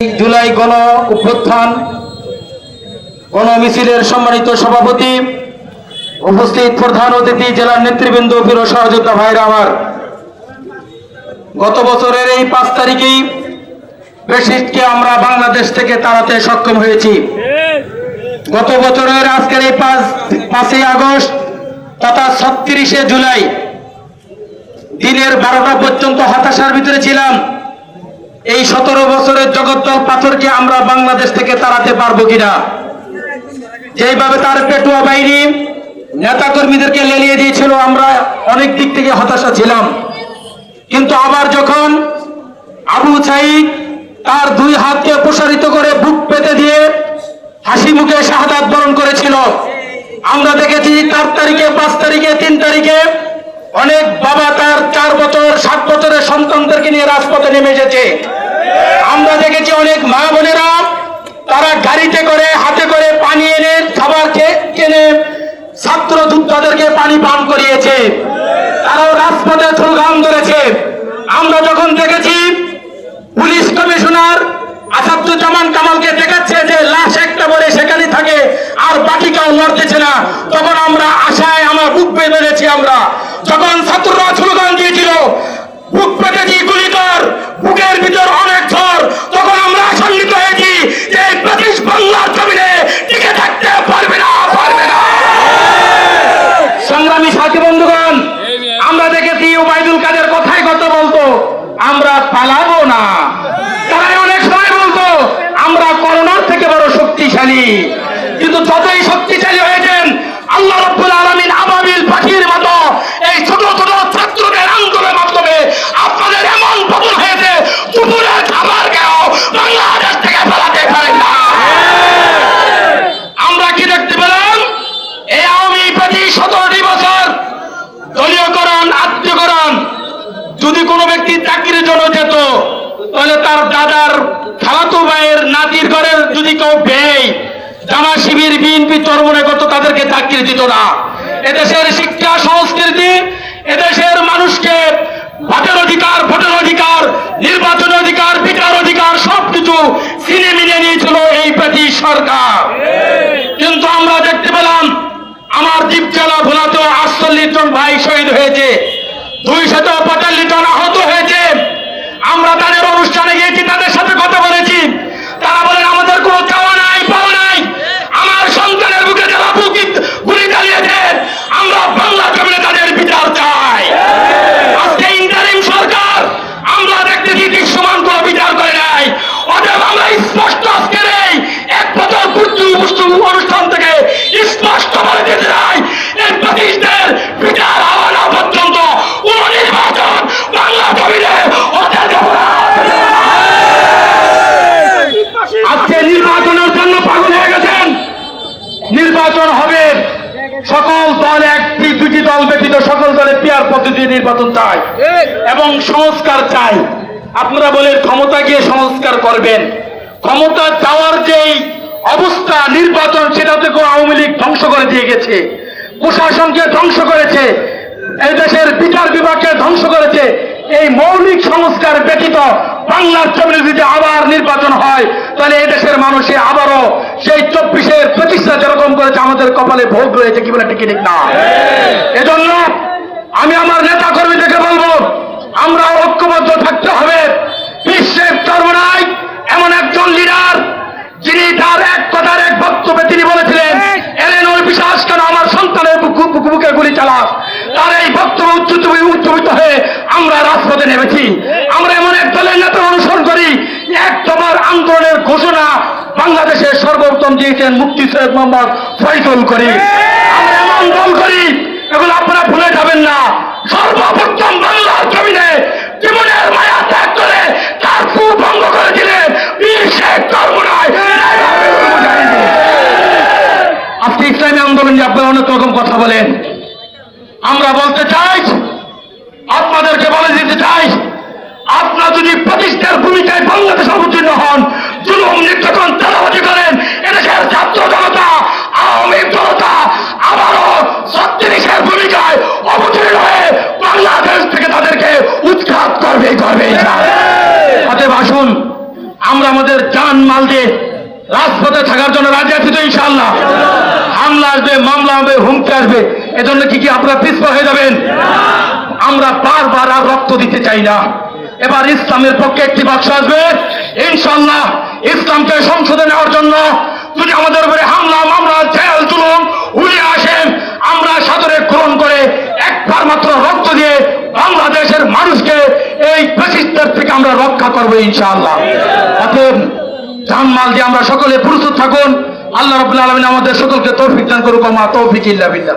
জুলাই গণ অভ্যুত্থান, গণ মিছিলের সম্মানিত সভাপতি, উপস্থিত প্রধান অতিথি জেলার নেতৃবৃন্দ, বীর সহযোদ্ধা ভাইরা আমার। গত বছরের এই পাঁচ তারিখেই ব্রেক্সিটকে আমরা বাংলাদেশ থেকে তাড়াতে সক্ষম হয়েছি। গত বছরের আজকের এই পাঁচ, পাঁচই আগস্ট তথা ছত্রিশে জুলাই দিনের বারোটা পর্যন্ত হতাশার ভিতরে ছিলাম। এই সতেরো বছরের জগদ্দল পাথরকে আমরা বাংলাদেশ থেকে তাড়াতে পারব কিনা? যেভাবে তার পেটুয়া বাহিনী নেতা কর্মীদেরকে লেলিয়ে দিয়েছিল, আমরা অনেক দিক থেকে হতাশা ছিলাম। কিন্তু আবার যখন আবু সাইদ তার দুই হাতকে প্রসারিত করে বুক পেতে দিয়ে হাসি মুখে শাহাদাত বরণ করেছিল, আমরা দেখেছি চার তারিখে, পাঁচ তারিখে, তিন তারিখে অনেক বাবা তার চার বছর, সাত বছরের সন্তানদেরকে নিয়ে রাজপথে নেমে এসেছে। আমরা দেখেছি অনেক মা বোনেরা, তারা গাড়িতে করে, হাতে করে পানি এনে খাবার কিনে ছাত্র যোদ্ধাদেরকে পানি পান করিয়েছে। তারাও রাজপথে স্লোগান ধরেছে। আমরা যখন দেখেছি, পুলিশ কমিশনার আসাদুজ্জামান কামালকে দেখাচ্ছে যে লাশ একটা বলে সেখানে থাকে আর বাকি কেউ লড়তেছে না। তখন আমরা আশায় আমার বুক বেঁধেছি আমরা। যখন ছাত্ররা স্লোগান দিয়েছিল, বুক পেতেছি গুলি কর বুকের ভিতর অনেক ঝড়। তখন আমরা আশান্বিত হয়েছি যে ব্রিটিশ বাংলার জমিনে টিকে থাকতে পারবে না পারবে না। সংগ্রামী সাথী বন্ধুগণ, আমরা দেখেছি ওবায়দুল কাদের কথাই কথা বলতো, আমরা পালাবো যদি চাকরির জন্য যেত, তাহলে তার দাদার খালাতো ভাইয়ের নাতির ঘরের যদি কেউ ব্যয়, জামা শিবির, বিএনপি চরমনে করতো তাদেরকে চাকরি দিত না। এদেশের শিক্ষা, সংস্কৃতি, এদেশের মানুষকে ভোটের অধিকার ভোটের অধিকার নির্বাচন অধিকার, বিচার অধিকার, সবকিছু ছিনে মিলে নিয়েছিল এই প্রতি সরকার। কিন্তু আমরা দেখতে পেলাম, আমার দ্বীপজেলা ভোলাতেও আটচল্লিশ জন ভাই শহীদ হয়েছে। দুই শত পঁচাল্লিশ জন আহত হয়েছে। আমরা তাদের অনুষ্ঠানে গিয়েছি, তাদের সাথে কথা বলেছি। তারা বলেন, আমাদের কোনো চাওয়া নাই, পাওয়া পিয়ার পদ্ধতি নির্বাচন চাই এবং সংস্কার চাই। আপনারা বলেন ক্ষমতা গিয়ে সংস্কার করবেন। ক্ষমতা চাওয়ার যেই অবস্থা নির্বাচন সেটা তো আওয়ামী লীগ ধ্বংস করে দিয়ে গেছে। প্রশাসনকে ধ্বংস করেছে। এই দেশের বিচার বিভাগকে ধ্বংস করেছে। এই মৌলিক সংস্কার ব্যতীত বাংলার জমিনে যদি আবার নির্বাচন হয় তাহলে এই দেশের মানুষে আবারও সেই চব্বিশের প্রতিষ্ঠা যেরকম করেছে আমাদের কপালে ভোগ রয়েছে কি বলে ঠিক না। আমি আমার নেতা কর্মীদেরকে বলব, আমরা ঐক্যবদ্ধ থাকতে হবে। বিশ্বের চর্মনায় এমন একজন লিডার যিনি তার এক কথার এক বক্তব্যে তিনি বলেছিলেন এলেন ওই বিশ্বাস, কেন আমার সন্তানের বুকু- গুলি চালাস? তার এই বক্তব্য উচ্চবিত হয়ে আমরা রাজপথে নেমেছি। আমরা এমন এক দলের নেতা অনুসরণ করি, এক তোমার আন্দোলনের ঘোষণা বাংলাদেশের সর্বোত্তম দিয়েছেন মুক্তি সৈয়দ মোহাম্মদ ফয়জুল করি আমরা এমন দল করি এগুলো আপনারা ভুলে যাবেন না। সর্বপ্রথম বাংলার জমিনে জীবনের মায়া ত্যাগ করে তার ভঙ্গ করেছিলেন বীর শেখ চরমুনায় আজকে ইসলামী আন্দোলন নিয়ে আপনারা অনেক রকম কথা বলেন। আমরা বলতে চাই, আপনাদেরকে বলে দিতে চাই, আপনারা যদি প্রতিষ্ঠার ভূমিকায় বাংলাদেশ অবতীর্ণ হন আমাদের জান মাল দিয়ে রাজপথে থাকার জন্য রাজি আছি তো ইনশাআল্লাহ। হামলা আসবে, মামলা হবে, হুমকি আসবে। এজন্য কি কি আপনারা পিছপা হয়ে যাবেন? আমরা বারবার আর রক্ত দিতে চাই না। এবার ইসলামের পক্ষে একটি বাক্স আসবে ইনশাল্লাহ ইসলামকে সংসদে নেওয়ার জন্য যদি আমাদের উপরে হামলা, মামলা, জেল, জুলুম উড়ে আসেন আমরা সাদরে গ্রহণ করে একবার মাত্র রক্ত দিয়ে বাংলাদেশের মানুষকে এই ফ্যাসিস্টদের থেকে আমরা রক্ষা করব ইনশাআল্লাহ। অতএব জানমাল দিয়ে আমরা সকলে প্রস্তুত থাকুন। আল্লাহ রবুল্লা আলমিন আমাদের সকলকে তৌফিক দান করুক আমা তৌফিক ইল্লা বিল্লাহ।